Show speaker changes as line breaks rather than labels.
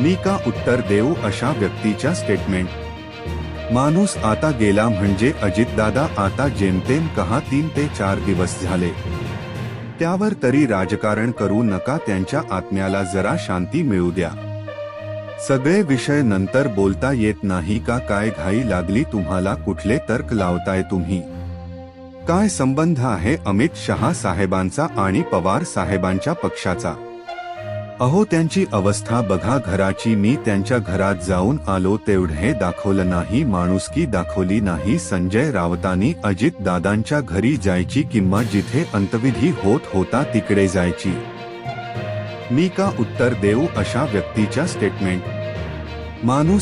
मी का उत्तर देऊ अशा व्यक्तीच्या स्टेटमेंट माणूस आता गेला म्हणजे अजितदादा आता जेमतेम कहा तीन ते चार दिवस झाले. त्यावर तरी राजकारण करू नका त्यांच्या आत्म्याला जरा शांती मिळू द्या. सगळे विषय नंतर बोलता येत नाही का काय घाई लागली तुम्हाला कुठले तर्क लावताय तुम्ही? काय संबंध आहे अमित शहा साहेबांचा आणि पवार साहेबांच्या पक्षाचा? अहो त्यांची अवस्था बघा घराची. मी त्यांच्या घरात जाऊन आलो तेवढे दाखवलं नाही. माणुसकी दाखवली नाही. संजय रावतांनी अजित दादांच्या घरी जायची किंवा जिथे अंतविधी होत होता तिकडे जायची. मी का उत्तर देऊ अशा व्यक्तीच्या स्टेटमेंट माणूस